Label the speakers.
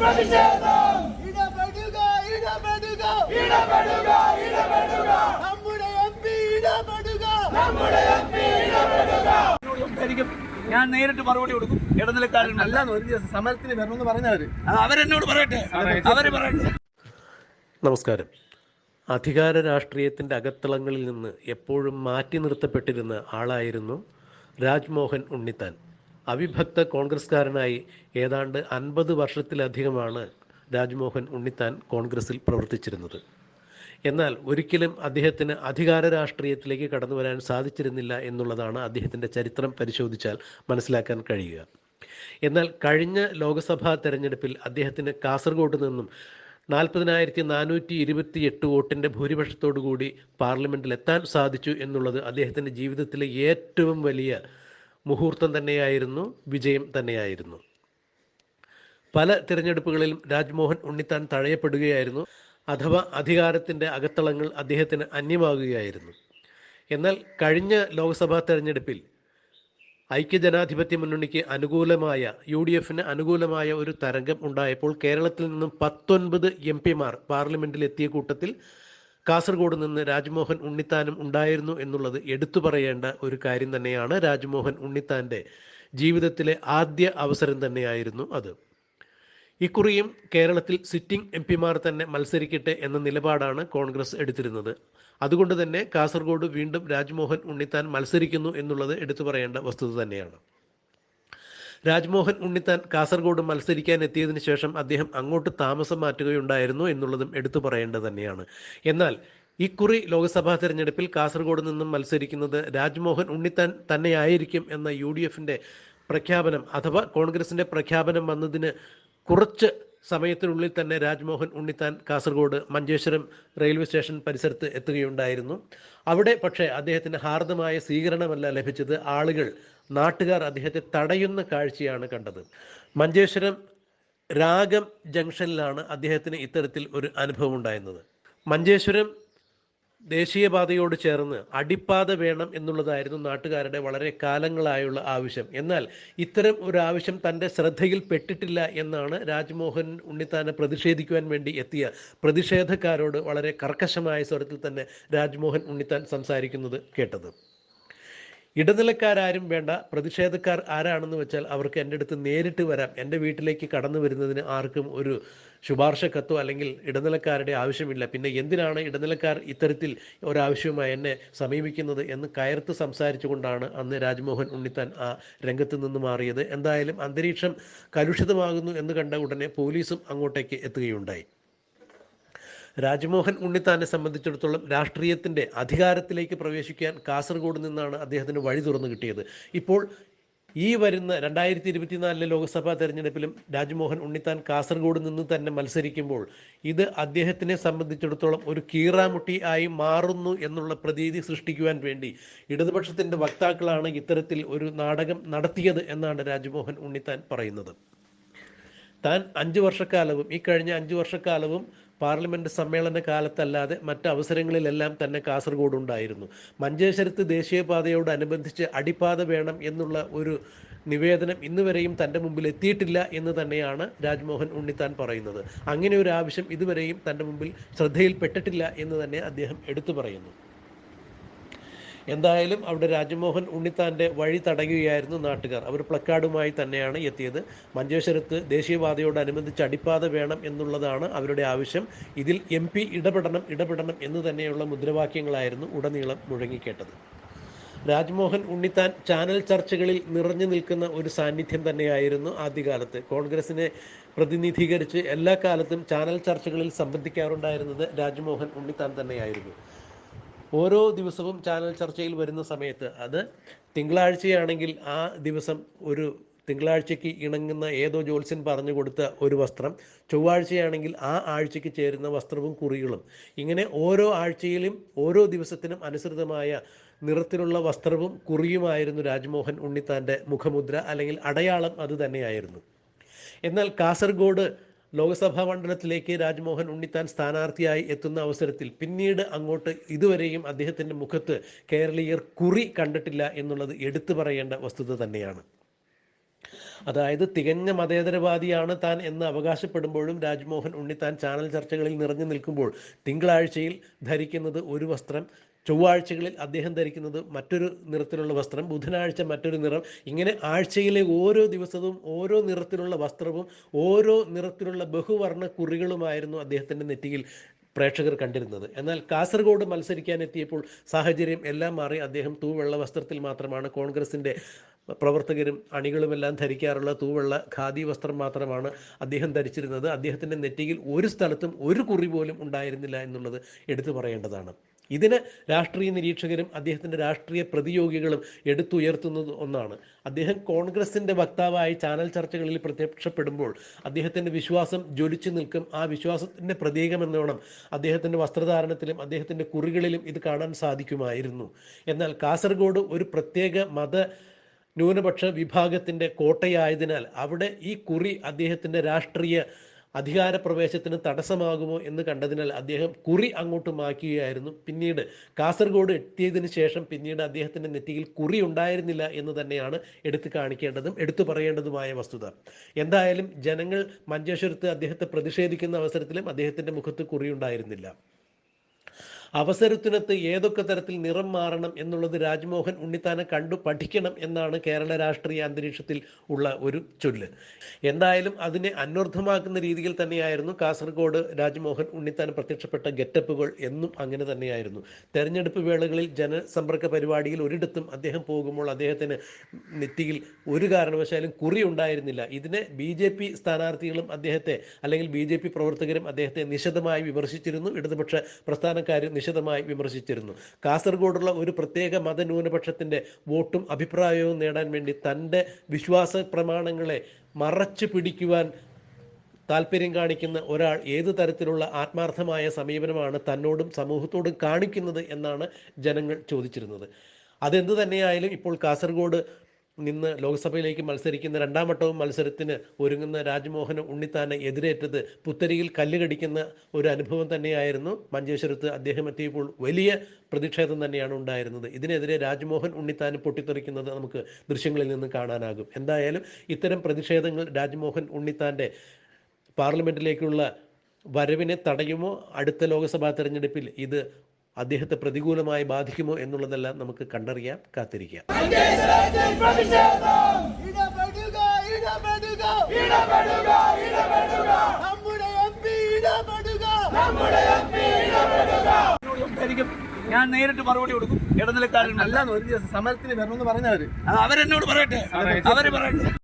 Speaker 1: പ്രതിഷേധം!
Speaker 2: ഇടപെടുക ഇടപെടുക!
Speaker 1: ഇടപെടുക ഇടപെടുക!
Speaker 2: നമ്മുടെ എം പി ഇടപെടുക!
Speaker 1: നമ്മുടെ എം പി ഇടപെടുക!
Speaker 3: ഞാൻ നേരിട്ട് മറുപടി കൊടുക്കും. ഇടനിലക്കാരൻ
Speaker 4: അല്ല ഒരു ദിവസം സമരത്തിന് വരണമെന്ന് പറഞ്ഞവര്.
Speaker 3: അവരെന്നോട് പറയട്ടെ. അവർ പറയട്ടെ.
Speaker 5: നമസ്കാരം. അധികാര രാഷ്ട്രീയത്തിന്റെ അകത്തളങ്ങളിൽ നിന്ന് എപ്പോഴും മാറ്റി നിർത്തപ്പെട്ടിരുന്ന ആളായിരുന്നു രാജ്മോഹൻ ഉണ്ണിത്താൻ. അവിഭക്ത കോൺഗ്രസ്കാരനായി ഏതാണ്ട് അൻപത് വർഷത്തിലധികമാണ് രാജ്മോഹൻ ഉണ്ണിത്താൻ കോൺഗ്രസിൽ പ്രവർത്തിച്ചിരുന്നത്. എന്നാൽ ഒരിക്കലും അദ്ദേഹത്തിന് അധികാര രാഷ്ട്രീയത്തിലേക്ക് കടന്നു വരാൻ സാധിച്ചിരുന്നില്ല എന്നുള്ളതാണ് അദ്ദേഹത്തിന്റെ ചരിത്രം പരിശോധിച്ചാൽ മനസ്സിലാക്കാൻ കഴിയുക. എന്നാൽ കഴിഞ്ഞ ലോക്സഭാ തെരഞ്ഞെടുപ്പിൽ അദ്ദേഹത്തിന് കാസർഗോഡ് നിന്നും നാൽപ്പതിനായിരത്തി നാനൂറ്റി ഇരുപത്തി എട്ട് വോട്ടിന്റെ ഭൂരിപക്ഷത്തോടു കൂടി പാർലമെന്റിൽ എത്താൻ സാധിച്ചു എന്നുള്ളത് അദ്ദേഹത്തിന്റെ ജീവിതത്തിലെ ഏറ്റവും വലിയ മുഹൂർത്തം തന്നെയായിരുന്നു വിജയം തന്നെയായിരുന്നു. പല തിരഞ്ഞെടുപ്പുകളിലും രാജ്മോഹൻ ഉണ്ണിത്താൻ തഴയപ്പെടുകയായിരുന്നു അഥവാ അധികാരത്തിന്റെ അകത്തളങ്ങൾ അദ്ദേഹത്തിന് അന്യമാകുകയായിരുന്നു. എന്നാൽ കഴിഞ്ഞ ലോക്സഭാ തെരഞ്ഞെടുപ്പിൽ ഐക്യജനാധിപത്യ മുന്നണിക്ക് അനുകൂലമായ യു ഡി എഫിന് അനുകൂലമായ ഒരു തരംഗം ഉണ്ടായപ്പോൾ കേരളത്തിൽ നിന്നും പത്തൊൻപത് എം പിമാർ പാർലമെന്റിൽ എത്തിയ കൂട്ടത്തിൽ കാസർഗോഡ് നിന്ന് രാജ്മോഹൻ ഉണ്ണിത്താനും ഉണ്ടായിരുന്നു എന്നുള്ളത് എടുത്തു പറയേണ്ട ഒരു കാര്യം തന്നെയാണ് രാജ്മോഹൻ ഉണ്ണിത്താന്റെ ജീവിതത്തിലെ ആദ്യ അവസരം തന്നെയായിരുന്നു അത്. ഇക്കുറിയും കേരളത്തിൽ സിറ്റിംഗ് എം പിമാർ തന്നെ മത്സരിക്കട്ടെ എന്ന നിലപാടാണ് കോൺഗ്രസ് എടുത്തിരുന്നത്. അതുകൊണ്ട് തന്നെ കാസർഗോഡ് വീണ്ടും രാജ്മോഹൻ ഉണ്ണിത്താൻ മത്സരിക്കുന്നു എന്നുള്ളത് എടുത്തു പറയേണ്ട വസ്തുത തന്നെയാണ്. രാജ്മോഹൻ ഉണ്ണിത്താൻ കാസർഗോഡ് മത്സരിക്കാൻ എത്തിയതിന് ശേഷം അദ്ദേഹം അങ്ങോട്ട് താമസം മാറ്റുകയുണ്ടായിരുന്നു എന്നുള്ളതും എടുത്തു പറയേണ്ടത് തന്നെയാണ്. എന്നാൽ ഇക്കുറി ലോക്സഭാ തെരഞ്ഞെടുപ്പിൽ കാസർഗോഡ് നിന്നും മത്സരിക്കുന്നത് രാജ്മോഹൻ ഉണ്ണിത്താൻ തന്നെയായിരിക്കും എന്ന യു ഡി എഫിന്റെ പ്രഖ്യാപനം അഥവാ കോൺഗ്രസിന്റെ പ്രഖ്യാപനം വന്നതിന് കുറച്ച് സമയത്തിനുള്ളിൽ തന്നെ രാജ്മോഹൻ ഉണ്ണിത്താൻ കാസർഗോഡ് മഞ്ചേശ്വരം റെയിൽവേ സ്റ്റേഷൻ പരിസരത്ത് എത്തുകയുണ്ടായിരുന്നു. അവിടെ പക്ഷേ അദ്ദേഹത്തിന് ഹാർദമായ സ്വീകരണമല്ല ലഭിച്ചത്. ആളുകൾ നാട്ടുകാർ അദ്ദേഹത്തെ തടയുന്ന കാഴ്ചയാണ് കണ്ടത്. മഞ്ചേശ്വരം രാഗം ജംഗ്ഷനിലാണ് അദ്ദേഹത്തിന് ഇത്തരത്തിൽ ഒരു അനുഭവം ഉണ്ടായിരുന്നത്. മഞ്ചേശ്വരം ദേശീയപാതയോട് ചേർന്ന് അടിപ്പാത വേണം എന്നുള്ളതായിരുന്നു നാട്ടുകാരുടെ വളരെ കാലങ്ങളായുള്ള ആവശ്യം. എന്നാൽ ഇത്തരം ഒരു ആവശ്യം തന്റെ ശ്രദ്ധയിൽ പെട്ടിട്ടില്ല എന്നാണ് രാജ്മോഹൻ ഉണ്ണിത്താനെ പ്രതിഷേധിക്കുവാൻ വേണ്ടി എത്തിയ പ്രതിഷേധക്കാരോട് വളരെ കർക്കശമായ സ്വരത്തിൽ തന്നെ രാജ്മോഹൻ ഉണ്ണിത്താൻ സംസാരിക്കുന്നത് കേട്ടത്. ഇടനിലക്കാരും വേണ്ട. പ്രതിഷേധക്കാർ ആരാണെന്ന് വെച്ചാൽ അവർക്ക് എന്റെ അടുത്ത് നേരിട്ട് വരാം. എന്റെ വീട്ടിലേക്ക് കടന്നു വരുന്നതിന് ആർക്കും ഒരു ശുപാർശ കത്തോ അല്ലെങ്കിൽ ഇടനിലക്കാരുടെ ആവശ്യമില്ല. പിന്നെ എന്തിനാണ് ഇടനിലക്കാർ ഇത്തരത്തിൽ ഒരാവശ്യവുമായി എന്നെ സമീപിക്കുന്നത് എന്ന് കയർത്ത് സംസാരിച്ചുകൊണ്ടാണ് അന്ന് രാജ്മോഹൻ ഉണ്ണിത്താൻ ആ രംഗത്ത് നിന്ന് മാറിയത്. എന്തായാലും അന്തരീക്ഷം കലുഷിതമാകുന്നു എന്ന് കണ്ട ഉടനെ പോലീസും അങ്ങോട്ടേക്ക് എത്തുകയുണ്ടായി. രാജ്മോഹൻ ഉണ്ണിത്താനെ സംബന്ധിച്ചിടത്തോളം രാഷ്ട്രീയത്തിന്റെ അധികാരത്തിലേക്ക് പ്രവേശിക്കാൻ കാസർഗോഡ് നിന്നാണ് അദ്ദേഹത്തിന് വഴി തുറന്നു കിട്ടിയത്. ഇപ്പോൾ ഈ വരുന്ന രണ്ടായിരത്തി ഇരുപത്തിനാലിലെ ലോക്സഭാ തെരഞ്ഞെടുപ്പിലും രാജ്മോഹൻ ഉണ്ണിത്താൻ കാസർഗോഡ് നിന്ന് തന്നെ മത്സരിക്കുമ്പോൾ ഇത് അദ്ദേഹത്തിനെ സംബന്ധിച്ചിടത്തോളം ഒരു കീറാമുട്ടി ആയി മാറുന്നു എന്നുള്ള പ്രതീതി സൃഷ്ടിക്കുവാൻ വേണ്ടി ഇടതുപക്ഷത്തിന്റെ വക്താക്കളാണ് ഇത്തരത്തിൽ ഒരു നാടകം നടത്തിയത് എന്നാണ് രാജ്മോഹൻ ഉണ്ണിത്താൻ പറയുന്നത്. താൻ അഞ്ച് വർഷക്കാലവും ഈ കഴിഞ്ഞ അഞ്ച് വർഷക്കാലവും പാർലമെന്റ് സമ്മേളന കാലത്തല്ലാതെ മറ്റ് അവസരങ്ങളിലെല്ലാം തന്നെ കാസർഗോഡ് ഉണ്ടായിരുന്നു മഞ്ചേശ്വരത്ത് ദേശീയപാതയോടനുബന്ധിച്ച് അടിപ്പാത വേണം എന്നുള്ള ഒരു നിവേദനം ഇന്നുവരെയും തന്റെ മുമ്പിൽ എത്തിയിട്ടില്ല എന്ന് തന്നെയാണ് രാജ്മോഹൻ ഉണ്ണിത്താൻ പറയുന്നത്. അങ്ങനെ ഒരു ആവശ്യം ഇതുവരെയും തന്റെ മുമ്പിൽ ശ്രദ്ധയിൽപ്പെട്ടിട്ടില്ല എന്ന് തന്നെ അദ്ദേഹം എടുത്തു പറയുന്നു. എന്തായാലും അവിടെ രാജ്മോഹൻ ഉണ്ണിത്താന്റെ വഴി തടയുകയായിരുന്നു നാട്ടുകാർ. അവർ പ്ലക്കാർഡുമായി തന്നെയാണ് എത്തിയത്. മഞ്ചേശ്വരത്ത് ദേശീയപാതയോടനുബന്ധിച്ച് അടിപ്പാത വേണം എന്നുള്ളതാണ് അവരുടെ ആവശ്യം. ഇതിൽ എം പി ഇടപെടണം ഇടപെടണം എന്ന് തന്നെയുള്ള മുദ്രാവാക്യങ്ങളായിരുന്നു ഉടനീളം മുഴങ്ങിക്കേട്ടത്. രാജ്മോഹൻ ഉണ്ണിത്താൻ ചാനൽ ചർച്ചകളിൽ നിറഞ്ഞു നിൽക്കുന്ന ഒരു സാന്നിധ്യം തന്നെയായിരുന്നു ആദ്യകാലത്ത്. കോൺഗ്രസിനെ പ്രതിനിധീകരിച്ച് എല്ലാ കാലത്തും ചാനൽ ചർച്ചകളിൽ സംബന്ധിക്കാറുണ്ടായിരുന്നത് രാജ്മോഹൻ ഉണ്ണിത്താൻ തന്നെയായിരുന്നു. ഓരോ ദിവസവും ചാനൽ ചർച്ചയിൽ വരുന്ന സമയത്ത് അത് തിങ്കളാഴ്ചയാണെങ്കിൽ ആ ദിവസം ഒരു തിങ്കളാഴ്ചയ്ക്ക് ഇണങ്ങുന്ന ഏതോ ജ്യോത്സ്യൻ പറഞ്ഞു കൊടുത്ത ഒരു വസ്ത്രം ചൊവ്വാഴ്ചയാണെങ്കിൽ ആ ആഴ്ചയ്ക്ക് ചേരുന്ന വസ്ത്രവും കുറികളും. ഇങ്ങനെ ഓരോ ആഴ്ചയിലും ഓരോ ദിവസത്തിനും അനുസൃതമായ നിറത്തിലുള്ള വസ്ത്രവും കുറിയുമായിരുന്നു രാജ്മോഹൻ ഉണ്ണിത്താന്റെ മുഖമുദ്ര അല്ലെങ്കിൽ അടയാളം അത് തന്നെയായിരുന്നു. എന്നാൽ കാസർഗോഡ് ലോക്സഭാ മണ്ഡലത്തിലേക്ക് രാജ്മോഹൻ ഉണ്ണിത്താൻ സ്ഥാനാർത്ഥിയായി എത്തുന്ന അവസരത്തിൽ പിന്നീട് അങ്ങോട്ട് ഇതുവരെയും അദ്ദേഹത്തിന്റെ മുഖത്ത് കേരളീയർ കുറി കണ്ടിട്ടില്ല എന്നുള്ളത് എടുത്തു പറയേണ്ട വസ്തുത തന്നെയാണ്. അതായത് തികഞ്ഞ മതേതരവാദിയാണ് താൻ എന്ന് അവകാശപ്പെടുമ്പോഴും രാജ്മോഹൻ ഉണ്ണിത്താൻ ചാനൽ ചർച്ചകളിൽ നിറഞ്ഞു നിൽക്കുമ്പോൾ തിങ്കളാഴ്ചയിൽ ധരിക്കുന്നത് ഒരു വസ്ത്രം ചൊവ്വാഴ്ചകളിൽ അദ്ദേഹം ധരിക്കുന്നത് മറ്റൊരു നിറത്തിലുള്ള വസ്ത്രം ബുധനാഴ്ച മറ്റൊരു നിറം. ഇങ്ങനെ ആഴ്ചയിലെ ഓരോ ദിവസവും ഓരോ നിറത്തിലുള്ള വസ്ത്രവും ഓരോ നിറത്തിലുള്ള ബഹുവർണ കുറികളുമായിരുന്നു അദ്ദേഹത്തിന്റെ നെറ്റിയിൽ പ്രേക്ഷകർ കണ്ടിരുന്നത്. എന്നാൽ കാസർഗോഡ് മത്സരിക്കാനെത്തിയപ്പോൾ സാഹചര്യം എല്ലാം മാറി. അദ്ദേഹം തൂവെള്ള വസ്ത്രത്തിൽ മാത്രമാണ് കോൺഗ്രസിന്റെ പ്രവർത്തകരും അണികളുമെല്ലാം ധരിക്കാറുള്ള തൂവെള്ള ഖാദി വസ്ത്രം മാത്രമാണ് അദ്ദേഹം ധരിച്ചിരുന്നത്. അദ്ദേഹത്തിന്റെ നെറ്റിയിൽ ഒരു സ്ഥലത്തും ഒരു കുറി പോലും ഉണ്ടായിരുന്നില്ല എന്നുള്ളത് എടുത്തു പറയേണ്ടതാണ്. ഇതിന് രാഷ്ട്രീയ നിരീക്ഷകരും അദ്ദേഹത്തിന്റെ രാഷ്ട്രീയ പ്രതിയോഗികളും എടുത്തുയർത്തുന്നത് ഒന്നാണ്. അദ്ദേഹം കോൺഗ്രസിന്റെ വക്താവായി ചാനൽ ചർച്ചകളിൽ പ്രത്യക്ഷപ്പെടുമ്പോൾ അദ്ദേഹത്തിന്റെ വിശ്വാസം ജ്വലിച്ചു നിൽക്കും. ആ വിശ്വാസത്തിന്റെ പ്രതീകമെന്നോണം അദ്ദേഹത്തിന്റെ വസ്ത്രധാരണത്തിലും അദ്ദേഹത്തിന്റെ കുറികളിലും ഇത് കാണാൻ സാധിക്കുമായിരുന്നു. എന്നാൽ കാസർഗോഡ് ഒരു പ്രത്യേക മത ന്യൂനപക്ഷ വിഭാഗത്തിന്റെ കോട്ടയായതിനാൽ അവിടെ ഈ കുറി അദ്ദേഹത്തിന്റെ രാഷ്ട്രീയ അധികാര പ്രവേശത്തിന് തടസ്സമാകുമോ എന്ന് കണ്ടതിനാൽ അദ്ദേഹം കുറി അങ്ങോട്ട് മാറ്റുകയായിരുന്നു. പിന്നീട് കാസർഗോഡ് എത്തിയതിനു ശേഷം പിന്നീട് അദ്ദേഹത്തിന്റെ നെറ്റിയിൽ കുറി ഉണ്ടായിരുന്നില്ല എന്ന് തന്നെയാണ് എടുത്തു കാണിക്കേണ്ടതും എടുത്തു പറയേണ്ടതുമായ വസ്തുത. എന്തായാലും ജനങ്ങൾ മഞ്ചേശ്വരത്ത് അദ്ദേഹത്തെ പ്രതിഷേധിക്കുന്ന അവസരത്തിലും അദ്ദേഹത്തിന്റെ മുഖത്ത് കുറി ഉണ്ടായിരുന്നില്ല. അവസരത്തിനൊത്ത് ഏതൊക്കെ തരത്തിൽ നിറം മാറണം എന്നുള്ളത് രാജ്മോഹൻ ഉണ്ണിത്താനെ കണ്ടു പഠിക്കണം എന്നാണ് കേരള രാഷ്ട്രീയ അന്തരീക്ഷത്തിൽ ഉള്ള ഒരു ചൊല്ല്. എന്തായാലും അതിനെ അന്വർത്ഥമാക്കുന്ന രീതിയിൽ തന്നെയായിരുന്നു കാസർഗോഡ് രാജ്മോഹൻ ഉണ്ണിത്താൻ പ്രത്യക്ഷപ്പെട്ട ഗെറ്റപ്പുകൾ എന്നും അങ്ങനെ തന്നെയായിരുന്നു. തെരഞ്ഞെടുപ്പ് വേളകളിൽ ജനസമ്പർക്ക പരിപാടിയിൽ ഒരിടത്തും അദ്ദേഹം പോകുമ്പോൾ അദ്ദേഹത്തിന് നെറ്റിയിൽ ഒരു കാരണവശാലും കുറി ഉണ്ടായിരുന്നില്ല. ഇതിനെ ബി ജെ പി സ്ഥാനാർത്ഥികളും അദ്ദേഹത്തെ അല്ലെങ്കിൽ ബി ജെ പി പ്രവർത്തകരും അദ്ദേഹത്തെ നിശിതമായി വിമർശിച്ചിരുന്നു. ഇടതുപക്ഷ പ്രസ്ഥാനക്കാരും നിശിതമായി വിമർശിച്ചിരുന്നു. കാസർഗോഡുള്ള ഒരു പ്രത്യേക മതന്യൂനപക്ഷത്തിന്റെ വോട്ടും അഭിപ്രായവും നേടാൻ വേണ്ടി തന്റെ വിശ്വാസ പ്രമാണങ്ങളെ മറച്ചു പിടിക്കുവാൻ താല്പര്യം കാണിക്കുന്ന ഒരാൾ ഏത് തരത്തിലുള്ള ആത്മാർത്ഥമായ സമീപനമാണ് തന്നോടും സമൂഹത്തോടും കാണിക്കുന്നത് എന്നാണ് ജനങ്ങൾ ചോദിച്ചിരുന്നത്. അതെന്ത് തന്നെയായാലും ഇപ്പോൾ കാസർഗോഡ് നിന്ന് ലോക്സഭയിലേക്ക് മത്സരിക്കുന്ന രണ്ടാം വട്ടവും മത്സരത്തിന് ഒരുങ്ങുന്ന രാജ്മോഹൻ ഉണ്ണിത്താനെ എതിരേറ്റത് പുത്തരിയിൽ കല്ലുകടിക്കുന്ന ഒരു അനുഭവം തന്നെയായിരുന്നു. മഞ്ചേശ്വരത്ത് അദ്ദേഹം എത്തിയപ്പോൾ വലിയ പ്രതിഷേധം തന്നെയാണ് ഉണ്ടായിരുന്നത്. ഇതിനെതിരെ രാജ്മോഹൻ ഉണ്ണിത്താൻ പൊട്ടിത്തെറിക്കുന്നത് നമുക്ക് ദൃശ്യങ്ങളിൽ നിന്ന് കാണാനാകും. എന്തായാലും ഇത്തരം പ്രതിഷേധങ്ങൾ രാജ്മോഹൻ ഉണ്ണിത്താന്റെ പാർലമെന്റിലേക്കുള്ള വരവിനെ തടയുമോ? അടുത്ത ലോക്സഭാ തെരഞ്ഞെടുപ്പിൽ ഇത് അദ്ദേഹത്തെ പ്രതികൂലമായി ബാധിക്കുമോ എന്നുള്ളതെല്ലാം നമുക്ക് കണ്ടറിയാം കാത്തിരിക്കാം.
Speaker 3: ഞാൻ നേരിട്ട് മറുപടി കൊടുക്കും. ഇടനിലക്കാരൻ
Speaker 4: അല്ല. ഒരു ദിവസം സമരത്തിന് വരണമെന്ന് പറഞ്ഞവര്.
Speaker 3: അവരെന്നോട് പറയട്ടെ. അവർ പറയട്ടെ.